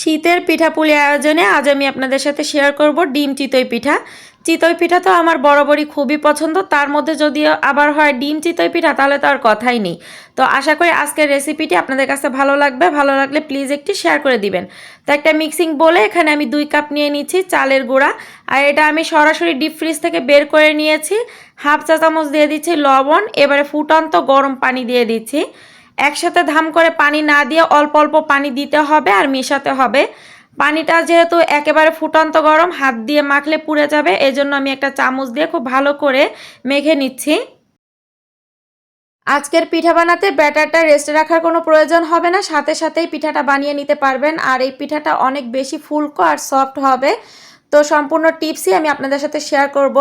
শীতের পিঠাপুলি আয়োজনে আজ আমি আপনাদের সাথে শেয়ার করব ডিম চিতই পিঠা। চিতই পিঠা তো আমার বরাবরই খুবই পছন্দ, তার মধ্যে যদি আবার হয় ডিম চিতই পিঠা তাহলে তো আর কথাই নেই। তো আশা করি আজকের রেসিপিটি আপনাদের কাছে ভালো লাগবে, ভালো লাগলে প্লিজ একটি শেয়ার করে দিবেন। তো একটা মিক্সিং বলে এখানে আমি দুই কাপ নিয়ে নিচ্ছি চালের গুঁড়া, আর এটা আমি সরাসরি ডিপ ফ্রিজ থেকে বের করে নিয়েছি। হাফ চা চামচ দিয়ে দিচ্ছি লবণ, এবারে ফুটন্ত গরম পানি দিয়ে দিচ্ছি। একসাথে ধাম করে পানি না দিয়ে অল্প অল্প পানি দিতে হবে আর মেশাতে হবে। পানিটা যেহেতু একেবারে ফুটন্ত গরম, হাত দিয়ে মাখলে পুড়ে যাবে, এজন্য আমি একটা চামচ দিয়ে খুব ভালো করে মেখে নিচ্ছি। আজকের পিঠা বানাতে ব্যাটারটা রেস্টে রাখার কোনো প্রয়োজন হবে না, সাথে সাথেই পিঠাটা বানিয়ে নিতে পারবেন। আর এই পিঠাটা অনেক বেশি ফুলকো আর সফট হবে। তো সম্পূর্ণ টিপসই আমি আপনাদের সাথে শেয়ার করব।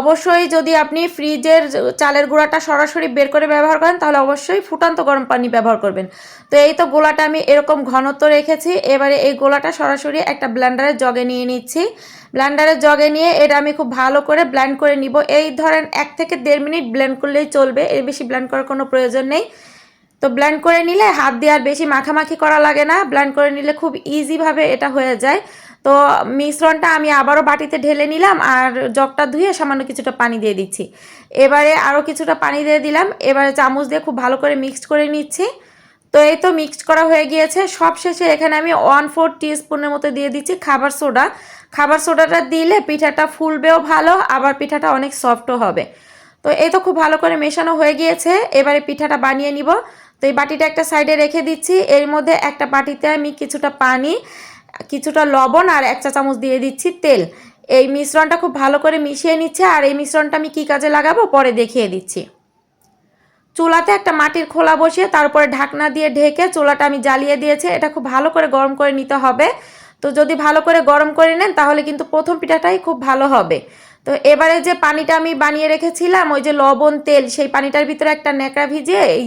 অবশ্যই যদি আপনি ফ্রিজের চালের গুঁড়াটা সরাসরি বের করে ব্যবহার করেন, তাহলে অবশ্যই ফুটান্ত গরম পানি ব্যবহার করবেন। তো এই তো গোলাটা আমি এরকম ঘনত্ব রেখেছি। এবারে এই গোলাটা সরাসরি একটা ব্ল্যান্ডারের জগে নিয়ে নিচ্ছি। ব্লেন্ডারের জগে নিয়ে এটা আমি খুব ভালো করে ব্ল্যান্ড করে নিব। এই ধরেন এক থেকে দেড় মিনিট ব্ল্যান্ড করলেই চলবে, এর বেশি ব্লেন্ড করার কোনো প্রয়োজন নেই। তো ব্ল্যান্ড করে নিলে হাত দিয়ে আর বেশি মাখামাখি করা লাগে না। ব্ল্যান্ড করে নিলে খুব ইজিভাবে এটা হয়ে যায়। তো মিশ্রণটা আমি আবারও বাটিতে ঢেলে নিলাম আর জগটা ধুয়ে সামান্য কিছুটা পানি দিয়ে দিচ্ছি। এবারে আরও কিছুটা পানি দিয়ে দিলাম। এবারে চামচ দিয়ে খুব ভালো করে মিক্সড করে নিচ্ছি। তো এই তো মিক্সড করা হয়ে গিয়েছে। সব শেষে এখানে আমি ওয়ান ফোর স্পুনের মতো দিয়ে দিচ্ছি খাবার সোডা। খাবার সোডাটা দিলে পিঠাটা ফুলবেও ভালো, আবার পিঠাটা অনেক সফটও হবে। তো এই তো খুব ভালো করে মেশানো হয়ে গিয়েছে। এবারে পিঠাটা বানিয়ে নিব। তো এই বাটিটা একটা সাইডে রেখে দিচ্ছি। এর মধ্যে একটা বাটিতে আমি কিছুটা পানি কিছুটা লবণ আর এক চা চামচ দিয়ে দিচ্ছি তেল। এই মিশ্রণটা খুব ভালো করে মিশিয়ে নিচ্ছে আর এই মিশ্রণটা আমি কি কাজে লাগাবো? পরে দেখিয়ে দিচ্ছি। চুলাতে একটা মাটির খোলা বসিয়ে তারপরে ঢাকনা দিয়ে ঢেকে চুলাটা আমি জ্বালিয়ে দিয়েছি। এটা খুব ভালো করে গরম করে নিতে হবে। তো যদি ভালো করে গরম করে নেন তাহলে কিন্তু প্রথম পিঠাটাই খুব ভালো হবে। তো এবারে যে পানিটা আমি বানিয়ে রেখেছিলাম, ওই যে লবণ, তেল, সেই পানিটার ভিতরে একটা ন্যাকড়া ভিজিয়ে এই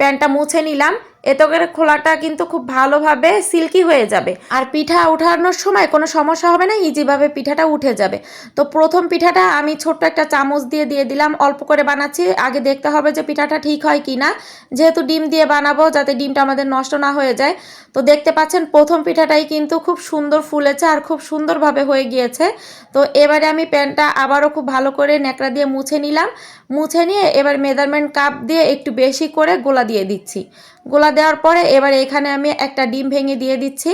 প্যানটা মুছে নিলাম। এতে করে খোলাটা কিন্তু খুব ভালোভাবে সিল্কি হয়ে যাবে। আর পিঠা উঠানোর সময় কোনো সমস্যা হবে না, ইজিভাবে পিঠাটা উঠে যাবে। তো প্রথম পিঠাটা আমি ছোট্ট একটা চামচ দিয়ে দিয়ে দিলাম, অল্প করে বানাচ্ছি। আগে দেখতে হবে যে পিঠাটা ঠিক হয় কি না যেহেতু ডিম দিয়ে বানাবো, যাতে ডিমটা আমাদের নষ্ট না হয়ে যায়। তো দেখতে পাচ্ছেন, প্রথম পিঠাটাই কিন্তু খুব সুন্দর ফুলেছে আর খুব সুন্দরভাবে হয়ে গিয়েছে। তো এবারে আমি প্যানটা আবারও খুব ভালো করে ন্যাকড়া দিয়ে মুছে নিলাম। মুছে নিয়ে এবার মেজারমেন্ট কাপ দিয়ে একটু বেশি করে গোলা দিয়ে দিচ্ছি। গোলা দেওয়ার পরে এবার এখানে আমি একটা ডিম ভেঙে দিয়ে দিচ্ছি।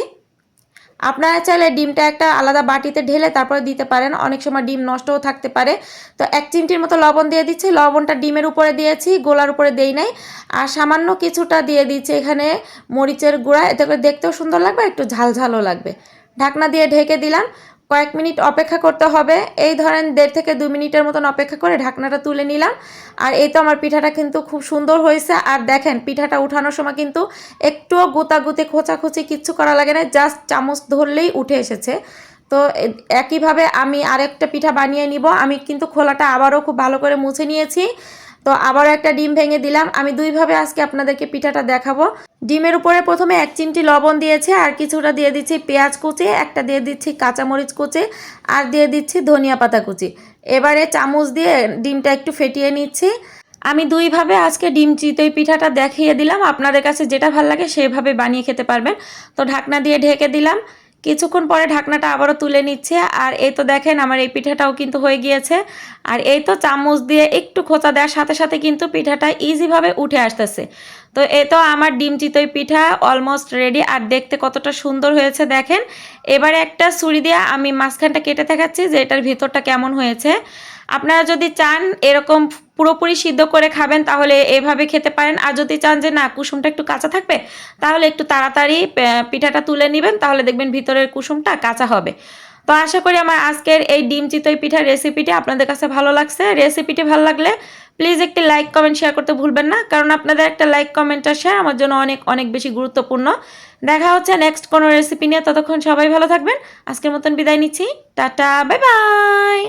আপনারা চাইলে ডিমটা একটা আলাদা বাটিতে ঢেলে তারপরে দিতে পারেন। অনেক সময় ডিম নষ্টও থাকতে পারে। তো এক চিমটির মতো লবণ দিয়ে দিচ্ছি। লবণটা ডিমের উপরে দিয়েছি, গোলার উপরে দেই নাই। আর সামান্য কিছুটা দিয়ে দিচ্ছি এখানে মরিচের গুঁড়া। এতে করে দেখতেও সুন্দর লাগবে, একটু ঝালঝালও লাগবে। ঢাকনা দিয়ে ঢেকে দিলাম। কয়েক মিনিট অপেক্ষা করতে হবে। এই ধরেন দেড় থেকে দু মিনিটের মতন অপেক্ষা করে ঢাকনাটা তুলে নিলাম। আর এই তো আমার পিঠাটা কিন্তু খুব সুন্দর হয়েছে। আর দেখেন, পিঠাটা উঠানোর সময় কিন্তু একটুও গোতাগুতি, খোঁচাখুচি কিচ্ছু করা লাগে না, জাস্ট চামচ ধরলেই উঠে এসেছে। তো একইভাবে আমি আরেকটা পিঠা বানিয়ে নিব। আমি কিন্তু খোলাটা আবারও খুব ভালো করে মুছে নিয়েছি। তো আবারও একটা ডিম ভেঙে দিলাম। আমি দুইভাবে আজকে আপনাদেরকে পিঠাটা দেখাবো। ডিমের উপরে প্রথমে এক চিমটি লবণ দিয়েছে, আর কিছুটা দিয়ে দিচ্ছি পেঁয়াজ কুচি, একটা দিয়ে দিচ্ছি কাঁচামরিচ কুচি, আর দিয়ে দিচ্ছি ধনিয়া পাতা কুচি। এবারে চামচ দিয়ে ডিমটা একটু ফেটিয়ে নিচ্ছি। আমি দুইভাবে আজকে ডিম চিতই পিঠাটা দেখিয়ে দিলাম। আপনাদের কাছে যেটা ভালো লাগে সেভাবে বানিয়ে খেতে পারবেন। তো ঢাকনা দিয়ে ঢেকে দিলাম। কিছুক্ষণ পরে ঢাকনাটা আবারও তুলে নিচ্ছে, আর এই তো দেখেন আমার এই পিঠাটাও কিন্তু হয়ে গিয়েছে। আর এই তো চামচ দিয়ে একটু খোঁচা দেওয়ার সাথে সাথে কিন্তু পিঠাটা ইজিভাবে উঠে আসতেছে। তো এ তো আমার ডিম চিতই পিঠা অলমোস্ট রেডি আর দেখতে কতটা সুন্দর হয়েছে দেখেন। এবারে একটা ছুরি দিয়ে আমি মাঝখানটা কেটে দেখাচ্ছি যে এটার ভিতরটা কেমন হয়েছে। আপনারা যদি চান এরকম পুরোপুরি সিদ্ধ করে খাবেন, তাহলে এভাবে খেতে পারেন। আর যদি চান যে না, কুসুমটা একটু কাঁচা থাকবে, তাহলে একটু তাড়াতাড়ি পিঠাটা তুলে নেবেন, তাহলে দেখবেন ভিতরের কুসুমটা কাঁচা হবে। তো আশা করি আমার আজকের এই ডিম চিতই পিঠার রেসিপিটি আপনাদের কাছে ভালো লাগছে। রেসিপিটি ভালো লাগলে প্লিজ একটি লাইক কমেন্ট শেয়ার করতে ভুলবেন না। কারণ আপনাদের একটা লাইক কমেন্ট আর শেয়ার আমার জন্য অনেক অনেক বেশি গুরুত্বপূর্ণ। দেখা হচ্ছে নেক্সট কোনো রেসিপি নিয়ে। ততক্ষণ সবাই ভালো থাকবেন। আজকের মতন বিদায় নিচ্ছি। Tata bye bye